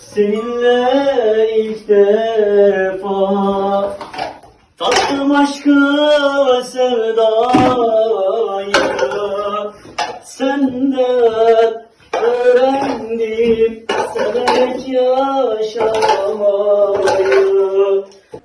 Seninle ilk defa. Tattım aşkı sevdayı. Senden öğrendim Severek yaşamayı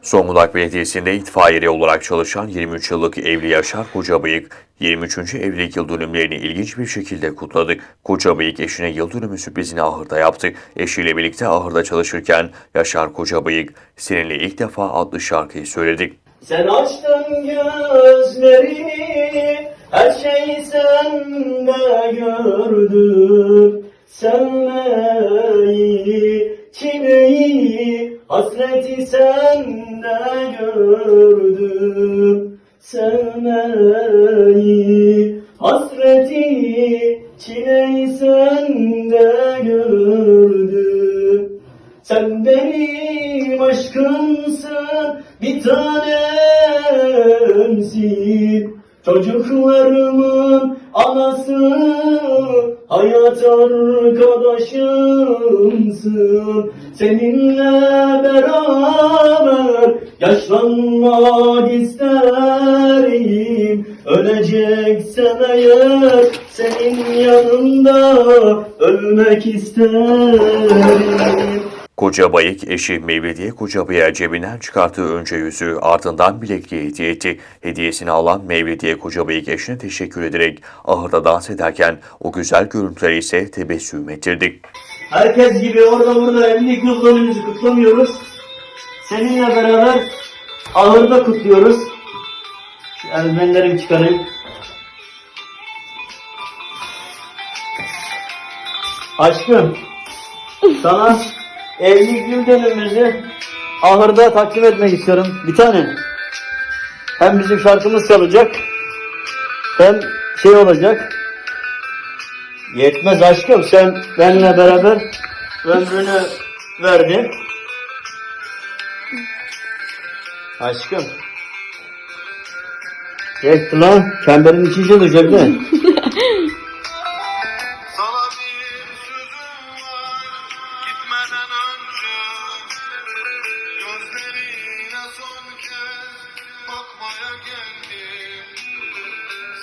Zonguldak Belediyesi'nde itfaiyeli olarak çalışan 23 yıllık evli Yaşar Kocabıyık, 23. evlilik yıl dönümlerini ilginç bir şekilde kutladı. Kocabıyık eşine yıl dönümü sürprizini ahırda yaptı. Eşiyle birlikte ahırda çalışırken Yaşar Kocabıyık, seninle ilk defa adlı şarkıyı söyledi. Sen açtın gözlerimi, her şeyi sende gördüm. Gördüm. Sevmeyi, hasreti, çileyi sende gördüm. Sen benim aşkımsın, bir tanemsin. Çocuklarımın anası, hayat arkadaşımsın. Seninle beraber yaşlanmak isterim. Öleceksem eğer senin yanında ölmek isterim. Kocabayık eşi Mevlidiye Kocabayık'a cebinden çıkarttığı önce yüzüğü ardından bilekliği hediye etti. Hediyesini alan Mevlidiye Kocabayık eşine teşekkür ederek ahırda dans ederken o güzel görüntüleri ise tebessüm ettirdi. Herkes gibi orada burada evlilik yıl dönümümüzü kutlamıyoruz. Seninle beraber ahırda kutluyoruz. Şu eldivenlerimi çıkarayım. Aşkım, sana evlilik yıl dönümümüzü ahırda takdim etmek istiyorum. Bir tane. Hem bizim şarkımız çalacak, hem şey olacak. Yetmez aşkım sen benimle beraber ömrünü verdin. Aşkım. Yetti lan. Çemberin içi yılı cebde. Sana gitmeden önce Gözlerine son kez bakmaya geldim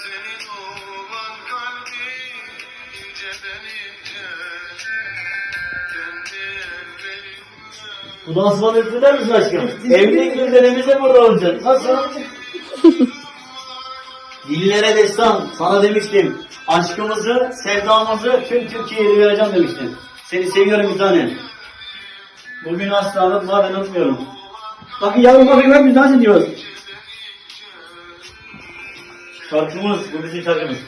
Senin olan kalbin inceden ince Kendi ellerimle Bu dans bana üfler misin aşkım? Evlilik günlerimize burada olacak. Nasıl? Dillere destan. Sana demiştim. Aşkımızı, sevdamızı tüm Türkiye'ye duyuracağım demiştim. Seni seviyorum bir tane. Bugün asla unutma ben unutmuyorum. Bakın yavrum bakın hep biz dans ediyoruz. Şarkımız, bu bizim şarkımız.